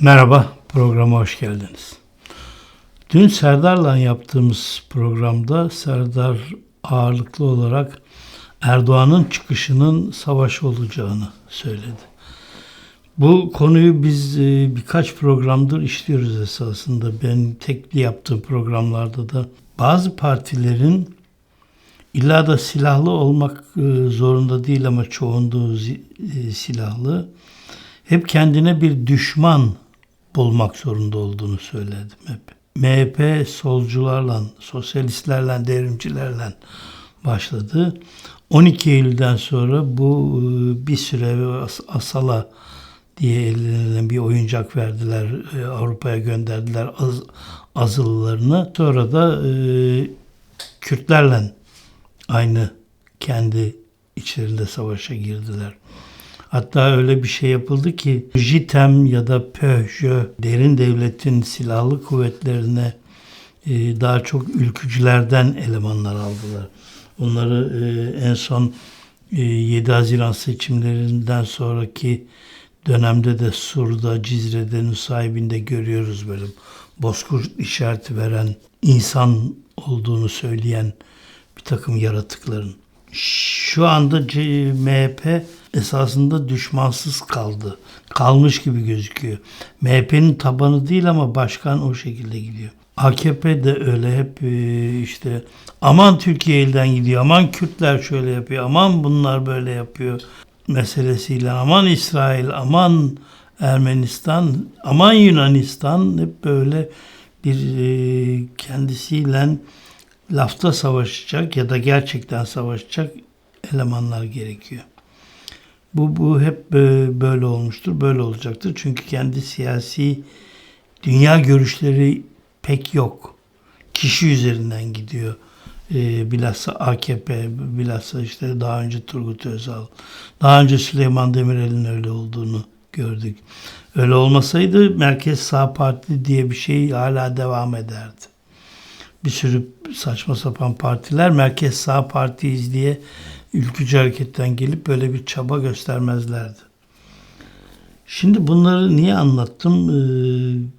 Merhaba, programa hoş geldiniz. Dün Serdar'la yaptığımız programda Serdar ağırlıklı olarak Erdoğan'ın çıkışının savaş olacağını söyledi. Bu konuyu biz e, birkaç programdır işliyoruz esasında. Ben tekli yaptığım programlarda da bazı partilerin illa da silahlı olmak e, zorunda değil ama çoğunluğu e, silahlı hep kendine bir düşman bulmak zorunda olduğunu söyledim hep. MHP solcularla, sosyalistlerle, devrimcilerle başladı. 12 Eylül'den sonra bu e, bir süre as- asala diye ellerine bir oyuncak verdiler. e, Avrupa'ya gönderdiler az, azılılarını. Sonra da e, Kürtlerle aynı kendi içlerinde savaşa girdiler. Hatta öyle bir şey yapıldı ki JITEM ya da PÖHJÖ derin devletin silahlı kuvvetlerine e, daha çok ülkücülerden elemanlar aldılar. Onları e, en son e, 7 Haziran seçimlerinden sonraki dönemde de Sur'da, Cizre'de, Nusaybin'de görüyoruz böyle bozkurt işareti veren insan olduğunu söyleyen bir takım yaratıkların. Şu anda MHP esasında düşmansız kaldı. Kalmış gibi gözüküyor. MHP'nin tabanı değil ama başkan o şekilde gidiyor. AKP de öyle hep e, işte aman Türkiye elden gidiyor, aman Kürtler şöyle yapıyor, aman bunlar böyle yapıyor meselesiyle, aman İsrail, aman Ermenistan, aman Yunanistan hep böyle bir e, kendisiyle lafta savaşacak ya da gerçekten savaşacak elemanlar gerekiyor. Bu, bu hep bö- böyle olmuştur, böyle olacaktır. Çünkü kendi siyasi dünya görüşleri pek yok. Kişi üzerinden gidiyor. Ee, bilhassa AKP, bilhassa işte daha önce Turgut Özal, daha önce Süleyman Demirel'in öyle olduğunu gördük. Öyle olmasaydı Merkez Sağ Parti diye bir şey hala devam ederdi bir sürü saçma sapan partiler Merkez Sağ Partiyiz diye ülkücü hareketten gelip böyle bir çaba göstermezlerdi. Şimdi bunları niye anlattım? Ee,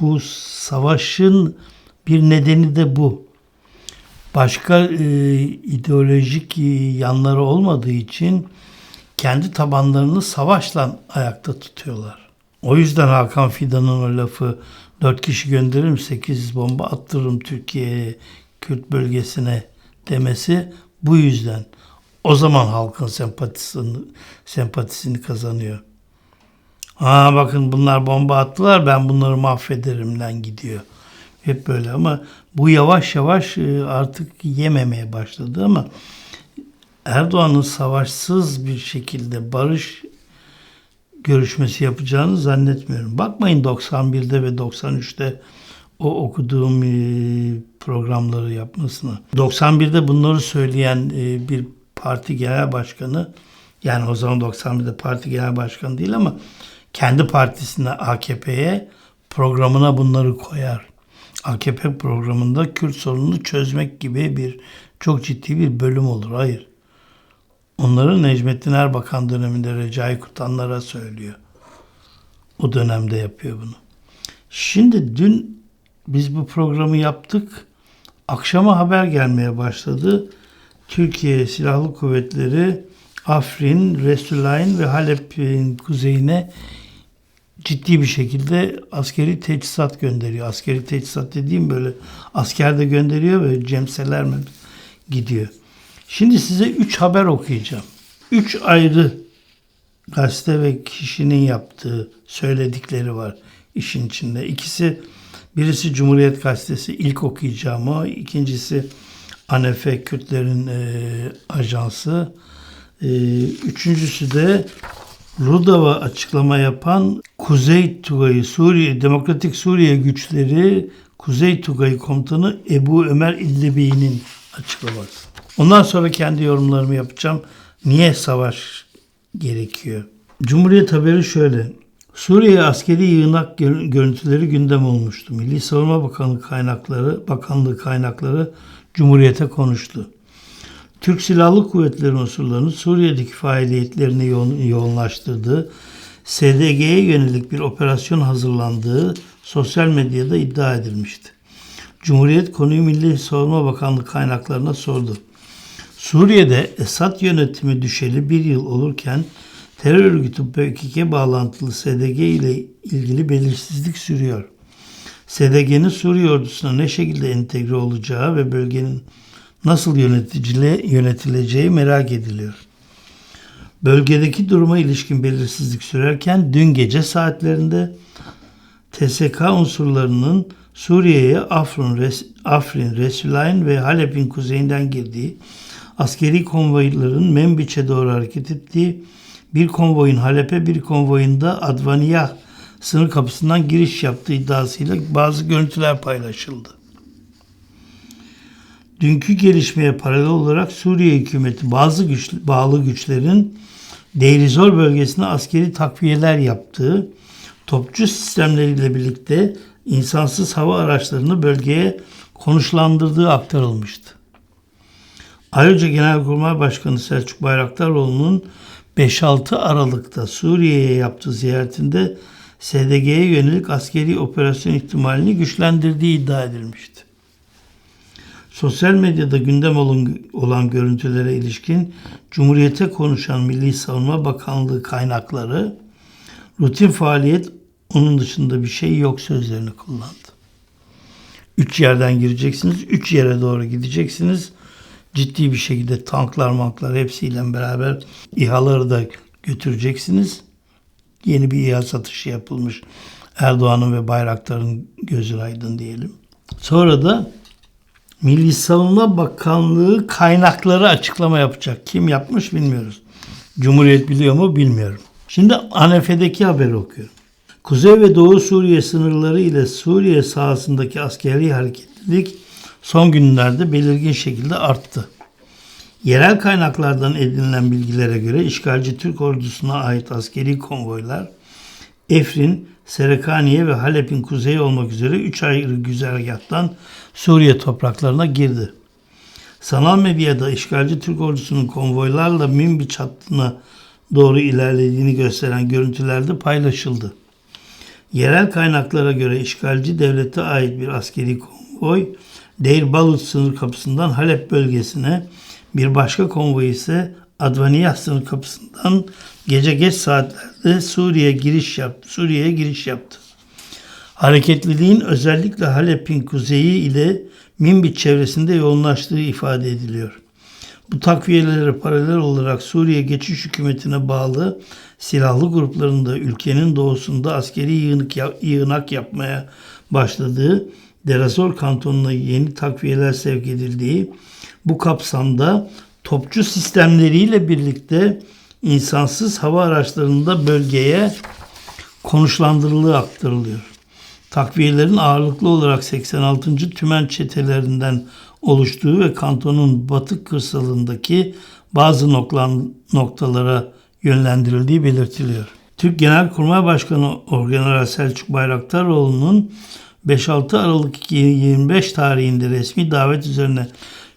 bu savaşın bir nedeni de bu. Başka e, ideolojik e, yanları olmadığı için kendi tabanlarını savaşla ayakta tutuyorlar. O yüzden Hakan Fidan'ın o lafı dört kişi gönderirim sekiz bomba attırırım Türkiye'ye Kürt bölgesine demesi bu yüzden. O zaman halkın sempatisini, sempatisini kazanıyor. Ha bakın bunlar bomba attılar ben bunları mahvederim lan gidiyor. Hep böyle ama bu yavaş yavaş e, artık yememeye başladı ama Erdoğan'ın savaşsız bir şekilde barış görüşmesi yapacağını zannetmiyorum. Bakmayın 91'de ve 93'te o okuduğum e, programları yapmasına. 91'de bunları söyleyen e, bir parti genel başkanı yani o zaman 91'de parti genel başkanı değil ama kendi partisine AKP'ye programına bunları koyar. AKP programında Kürt sorununu çözmek gibi bir çok ciddi bir bölüm olur. Hayır. Onları Necmettin Erbakan döneminde Recai Kutanlara söylüyor. O dönemde yapıyor bunu. Şimdi dün biz bu programı yaptık. Akşama haber gelmeye başladı. Türkiye Silahlı Kuvvetleri Afrin, Resulayn ve Halep'in kuzeyine ciddi bir şekilde askeri teçhizat gönderiyor. Askeri teçhizat dediğim böyle asker de gönderiyor ve cemseler mi gidiyor. Şimdi size 3 haber okuyacağım. 3 ayrı gazete ve kişinin yaptığı söyledikleri var işin içinde. İkisi birisi Cumhuriyet Gazetesi ilk okuyacağım o. İkincisi ANEFE Kürtlerin e, ajansı. E, üçüncüsü de Rudava açıklama yapan Kuzey Tugayı Suriye Demokratik Suriye güçleri Kuzey Tugayı komutanı Ebu Ömer İdlibi'nin açıklaması. Ondan sonra kendi yorumlarımı yapacağım. Niye savaş gerekiyor? Cumhuriyet haberi şöyle. Suriye askeri yığınak gör- görüntüleri gündem olmuştu. Milli Savunma Bakanlığı kaynakları, Bakanlığı kaynakları Cumhuriyete konuştu. Türk Silahlı Kuvvetleri unsurlarının Suriye'deki faaliyetlerini yoğun, yoğunlaştırdığı SDG'ye yönelik bir operasyon hazırlandığı sosyal medyada iddia edilmişti. Cumhuriyet konuyu Milli Savunma Bakanlığı kaynaklarına sordu. Suriye'de Esad yönetimi düşeli bir yıl olurken terör örgütü PKK bağlantılı SDG ile ilgili belirsizlik sürüyor. SDG'nin Suriye ordusuna ne şekilde entegre olacağı ve bölgenin nasıl yönetileceği merak ediliyor. Bölgedeki duruma ilişkin belirsizlik sürerken dün gece saatlerinde TSK unsurlarının Suriye'ye Afrin, Res, Afrin, Resulayn ve Halep'in kuzeyinden girdiği, askeri konvoyların Membiç'e doğru hareket ettiği, bir konvoyun Halep'e bir konvoyunda Advaniyah sınır kapısından giriş yaptığı iddiasıyla bazı görüntüler paylaşıldı. Dünkü gelişmeye paralel olarak Suriye hükümeti bazı güç, bağlı güçlerin Deirizor bölgesine askeri takviyeler yaptığı, topçu sistemleriyle birlikte insansız hava araçlarını bölgeye konuşlandırdığı aktarılmıştı. Ayrıca Genelkurmay Başkanı Selçuk Bayraktaroğlu'nun 5-6 Aralık'ta Suriye'ye yaptığı ziyaretinde SDG'ye yönelik askeri operasyon ihtimalini güçlendirdiği iddia edilmişti. Sosyal medyada gündem olan görüntülere ilişkin Cumhuriyete konuşan Milli Savunma Bakanlığı kaynakları rutin faaliyet onun dışında bir şey yok sözlerini kullandı. Üç yerden gireceksiniz, üç yere doğru gideceksiniz. Ciddi bir şekilde tanklar manklar hepsiyle beraber İHA'ları da götüreceksiniz. Yeni bir İHA satışı yapılmış. Erdoğan'ın ve Bayraktar'ın gözü aydın diyelim. Sonra da Milli Savunma Bakanlığı kaynakları açıklama yapacak. Kim yapmış bilmiyoruz. Cumhuriyet biliyor mu bilmiyorum. Şimdi ANF'deki haberi okuyorum. Kuzey ve Doğu Suriye sınırları ile Suriye sahasındaki askeri hareketlilik son günlerde belirgin şekilde arttı. Yerel kaynaklardan edinilen bilgilere göre işgalci Türk ordusuna ait askeri konvoylar Efrin, Serekaniye ve Halep'in kuzeyi olmak üzere üç ayrı güzergahtan Suriye topraklarına girdi. Sanal medyada işgalci Türk ordusunun konvoylarla Minbiç hattına doğru ilerlediğini gösteren görüntülerde paylaşıldı. Yerel kaynaklara göre işgalci devlete ait bir askeri konvoy Deir Balut sınır kapısından Halep bölgesine bir başka konvoy ise Advaniyah sınır kapısından gece geç saatlerde Suriye giriş yaptı. Suriye'ye giriş yaptı. Hareketliliğin özellikle Halep'in kuzeyi ile Minbit çevresinde yoğunlaştığı ifade ediliyor. Bu takviyelere paralel olarak Suriye Geçiş Hükümeti'ne bağlı silahlı gruplarında ülkenin doğusunda askeri yığınak yapmaya başladığı Derazor kantonuna yeni takviyeler sevk edildiği bu kapsamda topçu sistemleriyle birlikte insansız hava araçlarında bölgeye konuşlandırılığı aktarılıyor. Takviyelerin ağırlıklı olarak 86. tümen çetelerinden oluştuğu ve kantonun batı kırsalındaki bazı noktalara yönlendirildiği belirtiliyor. Türk Genelkurmay Başkanı Orgeneral Selçuk Bayraktaroğlu'nun 5-6 Aralık 2025 tarihinde resmi davet üzerine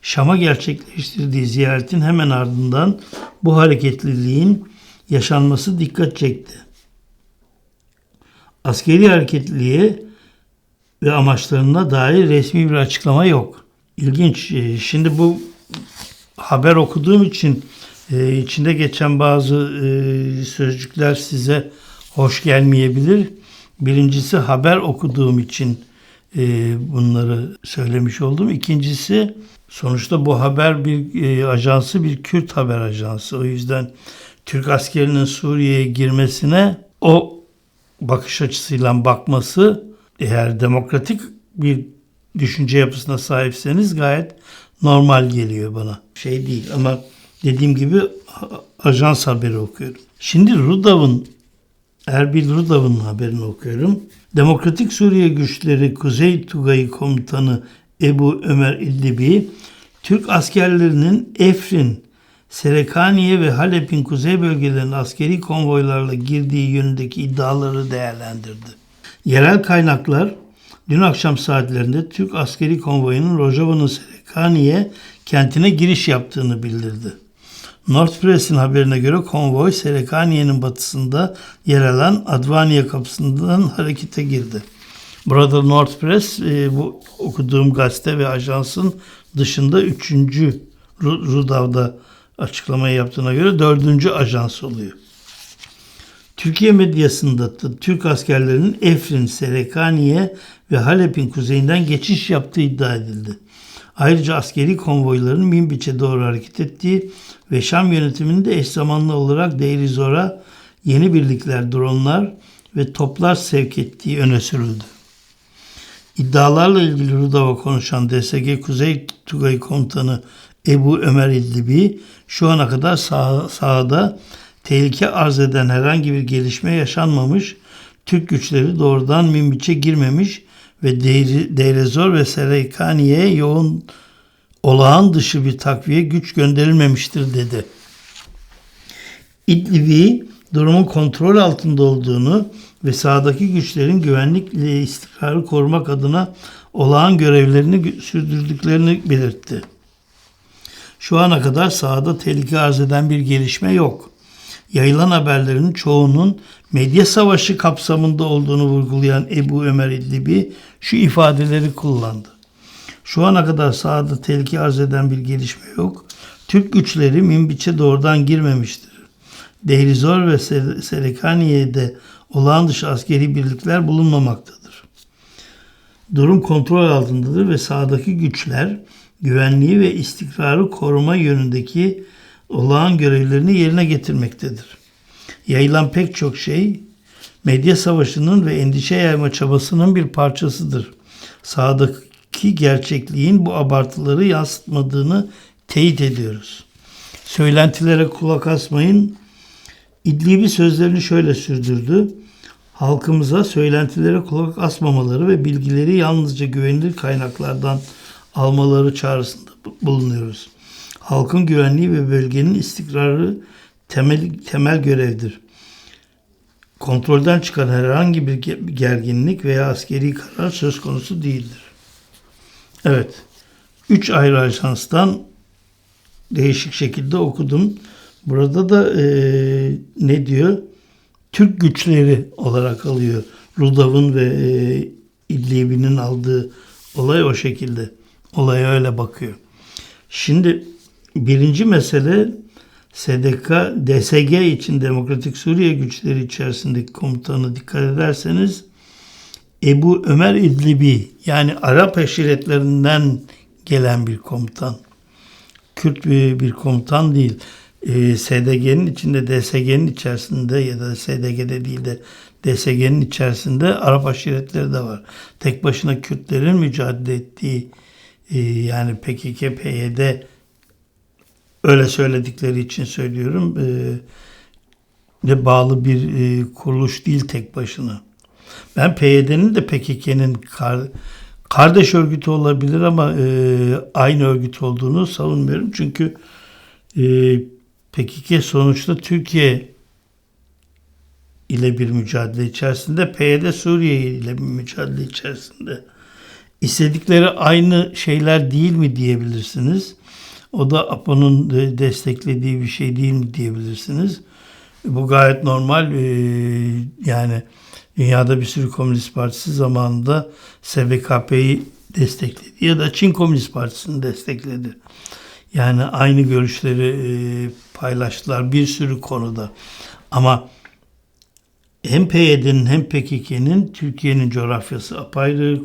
Şam'a gerçekleştirdiği ziyaretin hemen ardından bu hareketliliğin yaşanması dikkat çekti. Askeri hareketliliğe ve amaçlarına dair resmi bir açıklama yok. İlginç. Ee, şimdi bu haber okuduğum için e, içinde geçen bazı e, sözcükler size hoş gelmeyebilir. Birincisi haber okuduğum için e, bunları söylemiş oldum. İkincisi sonuçta bu haber bir ajansı bir Kürt haber ajansı. O yüzden Türk askerinin Suriye'ye girmesine o bakış açısıyla bakması eğer demokratik bir düşünce yapısına sahipseniz gayet normal geliyor bana. Şey değil ama dediğim gibi ajans haberi okuyorum. Şimdi Rudav'ın Erbil Rudav'ın haberini okuyorum. Demokratik Suriye Güçleri Kuzey Tugayı Komutanı Ebu Ömer İdlibi, Türk askerlerinin Efrin, Serekaniye ve Halep'in kuzey bölgelerine askeri konvoylarla girdiği yönündeki iddiaları değerlendirdi. Yerel kaynaklar dün akşam saatlerinde Türk askeri konvoyunun Rojava'nın Serekaniye kentine giriş yaptığını bildirdi. North Press'in haberine göre konvoy Serekaniye'nin batısında yer alan Advaniye kapısından harekete girdi. Burada North Press e, bu okuduğum gazete ve ajansın dışında üçüncü Ru- Rudav'da açıklamayı yaptığına göre dördüncü ajans oluyor. Türkiye medyasında da Türk askerlerinin Efrin, Serekaniye ve Halep'in kuzeyinden geçiş yaptığı iddia edildi. Ayrıca askeri konvoyların Minbiç'e doğru hareket ettiği ve Şam yönetiminin de eş zamanlı olarak Deir Zor'a yeni birlikler, dronlar ve toplar sevk ettiği öne sürüldü. İddialarla ilgili Rudav'a konuşan DSG Kuzey Tugay Komutanı Ebu Ömer İdlibi şu ana kadar sah- sahada tehlike arz eden herhangi bir gelişme yaşanmamış, Türk güçleri doğrudan Minbiç'e girmemiş ve Deir- Deirezor ve Sereykaniye'ye yoğun olağan dışı bir takviye güç gönderilmemiştir dedi. İdlibi durumun kontrol altında olduğunu ve sahadaki güçlerin güvenlik ve istikrarı korumak adına olağan görevlerini sürdürdüklerini belirtti. Şu ana kadar sahada tehlike arz eden bir gelişme yok. Yayılan haberlerin çoğunun medya savaşı kapsamında olduğunu vurgulayan Ebu Ömer İdlibi şu ifadeleri kullandı. Şu ana kadar sahada tehlike arz eden bir gelişme yok. Türk güçleri Minbiç'e doğrudan girmemiştir. Dehrizor ve Serekaniye'de olağan dışı askeri birlikler bulunmamaktadır. Durum kontrol altındadır ve sahadaki güçler güvenliği ve istikrarı koruma yönündeki olağan görevlerini yerine getirmektedir. Yayılan pek çok şey medya savaşının ve endişe yayma çabasının bir parçasıdır. Sahadaki gerçekliğin bu abartıları yansıtmadığını teyit ediyoruz. Söylentilere kulak asmayın. İdlibi sözlerini şöyle sürdürdü. Halkımıza söylentilere kulak asmamaları ve bilgileri yalnızca güvenilir kaynaklardan almaları çağrısında bu- bulunuyoruz. Halkın güvenliği ve bölgenin istikrarı temel, temel görevdir. Kontrolden çıkan herhangi bir ge- gerginlik veya askeri karar söz konusu değildir. Evet, üç ayrı ajanstan değişik şekilde okudum. Burada da eee, ne diyor? Türk güçleri olarak alıyor. Rudav'ın ve eee İdlibi'nin aldığı olay o şekilde. Olaya öyle bakıyor. Şimdi birinci mesele SDK, DSG için Demokratik Suriye güçleri içerisindeki komutanı dikkat ederseniz Ebu Ömer İdlibi yani Arap eşiretlerinden gelen bir komutan. Kürt bir, bir komutan değil. Ee, SDG'nin içinde, DSG'nin içerisinde ya da SDG'de değil de DSG'nin içerisinde Arap aşiretleri de var. Tek başına Kürtlerin mücadele ettiği e, yani PKK, PYD öyle söyledikleri için söylüyorum. E, bağlı bir e, kuruluş değil tek başına. Ben PYD'nin de PKK'nin kar, kardeş örgütü olabilir ama e, aynı örgüt olduğunu savunmuyorum. Çünkü e, PKK sonuçta Türkiye ile bir mücadele içerisinde, PYD Suriye ile bir mücadele içerisinde. İstedikleri aynı şeyler değil mi diyebilirsiniz. O da APO'nun de desteklediği bir şey değil mi diyebilirsiniz. Bu gayet normal. Ee, yani dünyada bir sürü komünist partisi zamanında SBKP'yi destekledi ya da Çin Komünist Partisi'ni destekledi. Yani aynı görüşleri e, paylaştılar bir sürü konuda. Ama hem PYD'nin hem PKK'nin Türkiye'nin coğrafyası apayrı,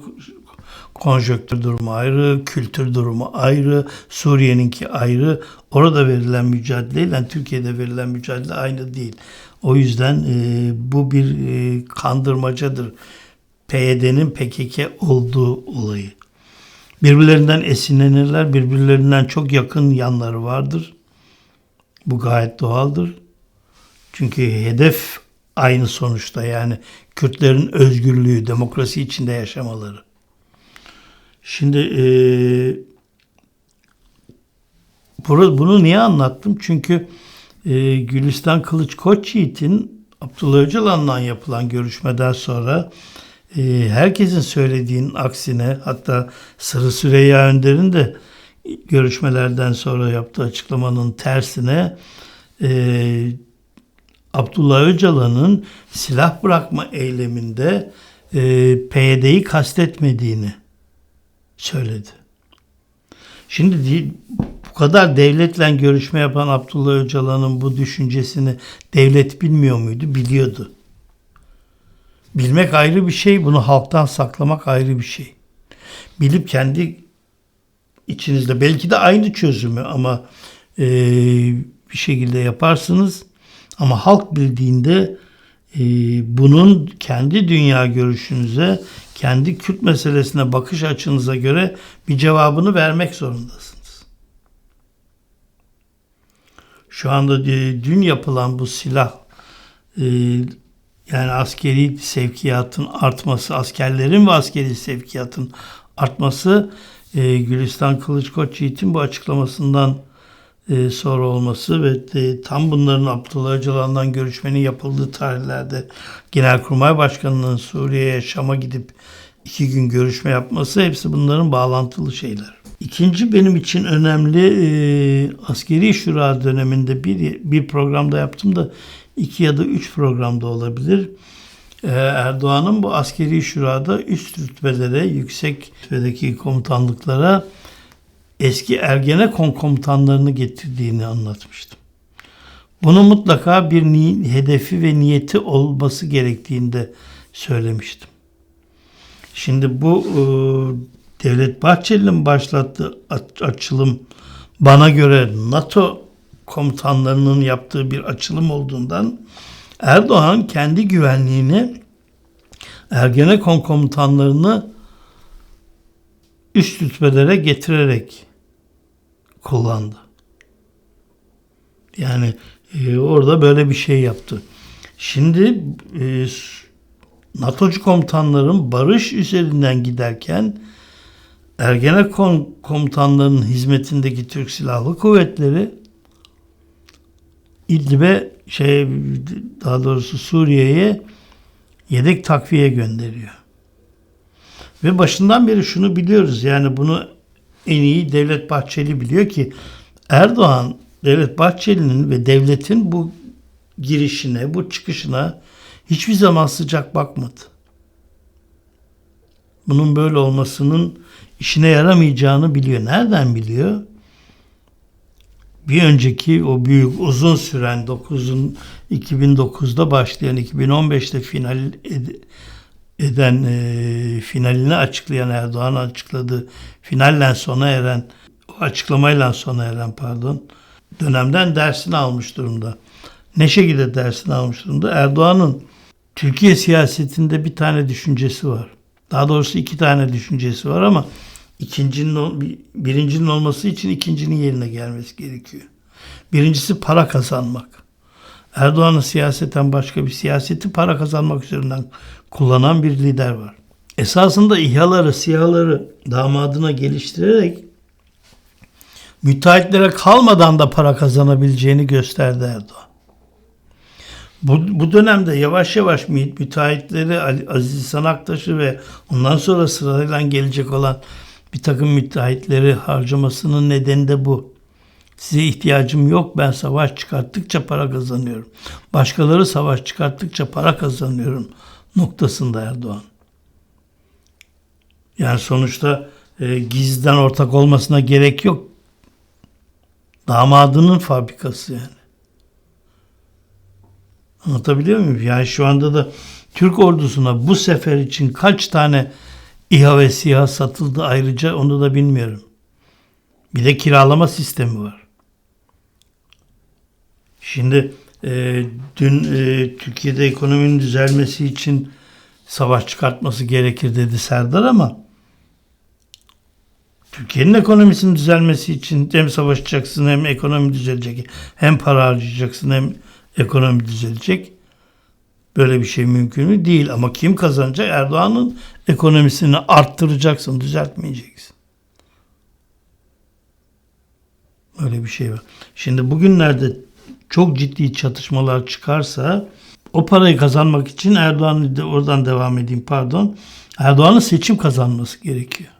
konjöktür durumu ayrı, kültür durumu ayrı, Suriye'ninki ayrı. Orada verilen mücadeleyle Türkiye'de verilen mücadele aynı değil. O yüzden e, bu bir e, kandırmacadır. PYD'nin PKK olduğu olayı. Birbirlerinden esinlenirler, birbirlerinden çok yakın yanları vardır. Bu gayet doğaldır. Çünkü hedef aynı sonuçta yani Kürtlerin özgürlüğü, demokrasi içinde yaşamaları. Şimdi e, bunu niye anlattım? Çünkü e, Gülistan Kılıç Koçyiğit'in Abdullah Öcalan'la yapılan görüşmeden sonra e, herkesin söylediğinin aksine hatta Sırrı Süreyya Önder'in de görüşmelerden sonra yaptığı açıklamanın tersine e, Abdullah Öcalan'ın silah bırakma eyleminde e, PYD'yi kastetmediğini söyledi. Şimdi di- bu kadar devletle görüşme yapan Abdullah Öcalan'ın bu düşüncesini devlet bilmiyor muydu? Biliyordu. Bilmek ayrı bir şey, bunu halktan saklamak ayrı bir şey. Bilip kendi içinizde belki de aynı çözümü ama e, bir şekilde yaparsınız. Ama halk bildiğinde e, bunun kendi dünya görüşünüze, kendi Kürt meselesine bakış açınıza göre bir cevabını vermek zorundasınız. Şu anda dün yapılan bu silah e, yani askeri sevkiyatın artması, askerlerin ve askeri sevkiyatın artması e, Gülistan Kılıçkoç Yiğit'in bu açıklamasından e, sonra olması ve e, tam bunların Abdullah Öcalan'dan görüşmenin yapıldığı tarihlerde Genelkurmay Başkanı'nın Suriye'ye Şam'a gidip iki gün görüşme yapması hepsi bunların bağlantılı şeyler. İkinci benim için önemli e, askeri şura döneminde bir, bir programda yaptım da iki ya da üç programda olabilir. E, Erdoğan'ın bu askeri şurada üst rütbelere, yüksek rütbedeki komutanlıklara eski Ergenekon komutanlarını getirdiğini anlatmıştım. Bunun mutlaka bir hedefi ve niyeti olması gerektiğini de söylemiştim. Şimdi bu e, Devlet Bahçeli'nin başlattığı aç- açılım bana göre NATO komutanlarının yaptığı bir açılım olduğundan Erdoğan kendi güvenliğini Ergenekon komutanlarını üst rütbelere getirerek kullandı. Yani e, orada böyle bir şey yaptı. Şimdi e, NATO'cu komutanların barış üzerinden giderken Ergenekon komutanlarının hizmetindeki Türk Silahlı Kuvvetleri İdlib'e şey daha doğrusu Suriye'ye yedek takviye gönderiyor. Ve başından beri şunu biliyoruz yani bunu en iyi Devlet Bahçeli biliyor ki Erdoğan Devlet Bahçeli'nin ve devletin bu girişine, bu çıkışına hiçbir zaman sıcak bakmadı. Bunun böyle olmasının işine yaramayacağını biliyor. Nereden biliyor? Bir önceki o büyük uzun süren 9'un 2009'da başlayan 2015'te final eden e, finalini açıklayan Erdoğan açıkladı. Finalle sona eren o açıklamayla sona eren pardon dönemden dersini almış durumda. Ne şekilde dersini almış durumda? Erdoğan'ın Türkiye siyasetinde bir tane düşüncesi var. Daha doğrusu iki tane düşüncesi var ama ikincinin birincinin olması için ikincinin yerine gelmesi gerekiyor. Birincisi para kazanmak. Erdoğan'ın siyaseten başka bir siyaseti para kazanmak üzerinden kullanan bir lider var. Esasında İHA'ları, SİHA'ları damadına geliştirerek müteahhitlere kalmadan da para kazanabileceğini gösterdi Erdoğan. Bu, bu dönemde yavaş yavaş mü- müteahhitleri Aziz İhsan Aktaş'ı ve ondan sonra sırayla gelecek olan bir takım müteahhitleri harcamasının nedeni de bu. Size ihtiyacım yok. Ben savaş çıkarttıkça para kazanıyorum. Başkaları savaş çıkarttıkça para kazanıyorum noktasında Erdoğan. Yani sonuçta e, gizliden ortak olmasına gerek yok. Damadının fabrikası yani. Anlatabiliyor muyum? Yani şu anda da Türk ordusuna bu sefer için kaç tane İHA ve SİHA satıldı ayrıca onu da bilmiyorum. Bir de kiralama sistemi var. Şimdi e, dün e, Türkiye'de ekonominin düzelmesi için savaş çıkartması gerekir dedi Serdar ama Türkiye'nin ekonomisinin düzelmesi için hem savaşacaksın hem ekonomi düzelecek. Hem para harcayacaksın hem ekonomi düzelecek. Böyle bir şey mümkün mü? Değil. Ama kim kazanacak? Erdoğan'ın ekonomisini arttıracaksın, düzeltmeyeceksin. Öyle bir şey var. Şimdi bugünlerde çok ciddi çatışmalar çıkarsa o parayı kazanmak için Erdoğan'ın de oradan devam edeyim pardon. Erdoğan'ın seçim kazanması gerekiyor.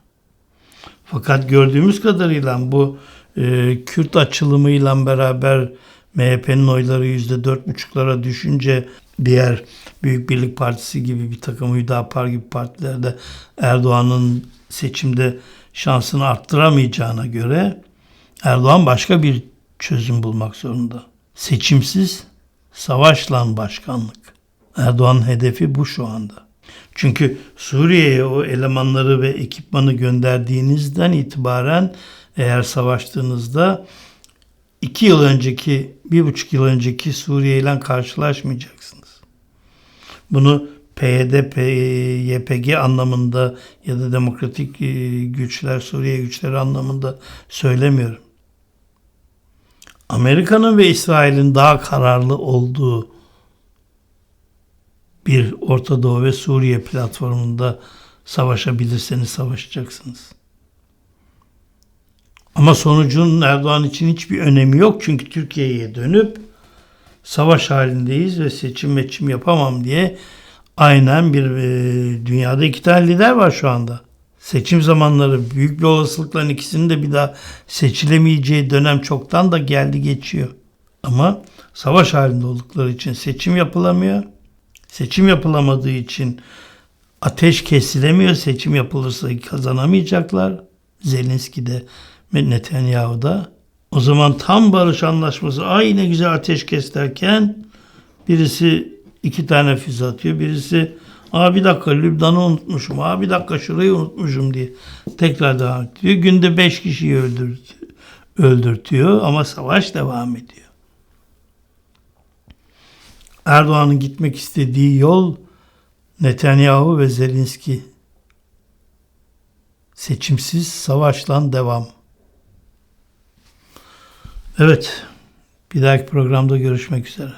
Fakat gördüğümüz kadarıyla bu e, Kürt açılımıyla beraber MHP'nin oyları yüzde dört buçuklara düşünce diğer Büyük Birlik Partisi gibi bir takım Hüdapar gibi partilerde Erdoğan'ın seçimde şansını arttıramayacağına göre Erdoğan başka bir çözüm bulmak zorunda. Seçimsiz savaşla başkanlık. Erdoğan'ın hedefi bu şu anda. Çünkü Suriye'ye o elemanları ve ekipmanı gönderdiğinizden itibaren eğer savaştığınızda iki yıl önceki, bir buçuk yıl önceki Suriye ile karşılaşmayacaksınız. Bunu PYD, YPG anlamında ya da demokratik e, güçler, Suriye güçleri anlamında söylemiyorum. Amerika'nın ve İsrail'in daha kararlı olduğu bir Orta Doğu ve Suriye platformunda savaşabilirseniz savaşacaksınız. Ama sonucun Erdoğan için hiçbir önemi yok. Çünkü Türkiye'ye dönüp savaş halindeyiz ve seçim meçim yapamam diye aynen bir e, dünyada iki tane lider var şu anda. Seçim zamanları büyük bir olasılıkla ikisinin de bir daha seçilemeyeceği dönem çoktan da geldi geçiyor. Ama savaş halinde oldukları için seçim yapılamıyor. Seçim yapılamadığı için ateş kesilemiyor. Seçim yapılırsa kazanamayacaklar. Zelenski de Netanyahu da. O zaman tam barış anlaşması ay ne güzel ateş kes derken birisi iki tane füze atıyor. Birisi Aa bir dakika Lübnan'ı unutmuşum. Aa bir dakika şurayı unutmuşum diye tekrar devam ediyor. Günde beş kişiyi öldürtüyor, öldürtüyor ama savaş devam ediyor. Erdoğan'ın gitmek istediği yol Netanyahu ve Zelenski. Seçimsiz savaşla devam. Evet, bir dahaki programda görüşmek üzere.